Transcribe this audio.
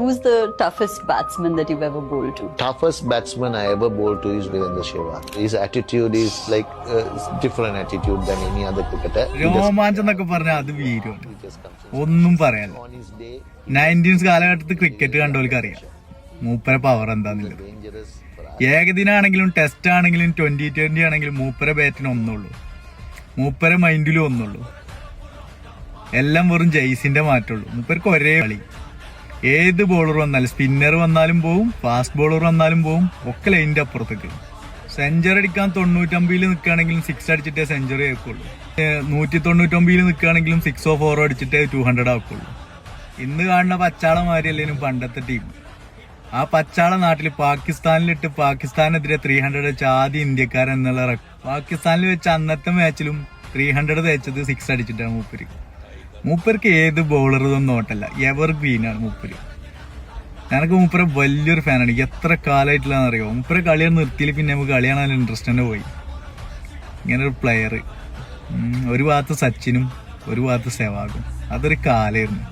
who's the toughest batsman that you've ever bowled to? toughest batsman I ever bowled to is Virendra Sehwag. His attitude is like uh, different attitude than any other cricketer. He just, രോമാഞ്ചം എന്നൊക്കെ പറഞ്ഞാൽ അത് വീരമാണ് he just comes ഒന്നും പറയാനില്ല on his day, nineties കാലഘട്ടത്തിൽ cricket കണ്ടവർക്ക് അറിയാം മൂപ്പര power എന്താന്നുള്ളത്. ഏകദിനാണെങ്കിലും ടെസ്റ്റ് ആണെങ്കിലും ട്വന്റി ട്വന്റി ആണെങ്കിലും മൂപ്പര ബാറ്റിന് ഒന്നുള്ളൂ മൂപ്പര മൈൻഡിലും ഒന്നുള്ളൂ എല്ലാം വെറും ജെയ്സിന്റെ മാറ്റുള്ളൂ മൂപ്പർക്ക് ഒരേ കളി ഏത് ബോളർ വന്നാലും സ്പിന്നർ വന്നാലും പോവും ഫാസ്റ്റ് ബോളർ വന്നാലും പോവും ഒക്കെ ലൈന്റെ അപ്പുറത്തേക്ക്. സെഞ്ചറി അടിക്കാൻ തൊണ്ണൂറ്റൊമ്പതിൽ നിൽക്കുകയാണെങ്കിലും സിക്സ് അടിച്ചിട്ടേ സെഞ്ചറി ആക്കുള്ളൂ നൂറ്റി തൊണ്ണൂറ്റൊമ്പതിൽ നിൽക്കുകയാണെങ്കിലും സിക്സോ ഫോറോ അടിച്ചിട്ടേ ടു ഹൺഡ്രഡ് ആക്കുള്ളൂ ഇന്ന് കാണുന്ന പച്ചാള മാതിരിയല്ലേനും പണ്ടത്തെ ടീം ആ പച്ചാള നാട്ടിൽ പാകിസ്ഥാനിലിട്ട് പാകിസ്ഥാനെതിരെ ത്രീ ഹൺഡ്രഡ് വെച്ച ആദ്യ ഇന്ത്യക്കാരൻ എന്നുള്ള പാകിസ്ഥാനിൽ വെച്ച അന്നത്തെ മാച്ചിലും ത്രീ ഹൺഡ്രഡ് തേച്ചത് സിക്സ് അടിച്ചിട്ടാണ് മൂപ്പര്. മൂപ്പർക്ക് ഏത് ബൗളർ ഇതൊന്നും നോട്ടല്ല. എവർ ആണ് മൂപ്പര്. ഞാനൊക്കെ മൂപ്പരെ വലിയൊരു ഫാനാണ് എത്ര കാലമായിട്ടില്ലാന്ന് അറിയോ മൂപ്പരെ കളിയാണ് നിർത്തിയിൽ പിന്നെ നമുക്ക് കളി കാണാൻ ഇൻട്രസ്റ്റ് തന്നെ പോയി. ഇങ്ങനെ ഒരു പ്ലെയർ ഒരു ഭാഗത്ത് സച്ചിനും ഒരു ഭാഗത്ത് സെവാഗും. അതൊരു കാലായിരുന്നു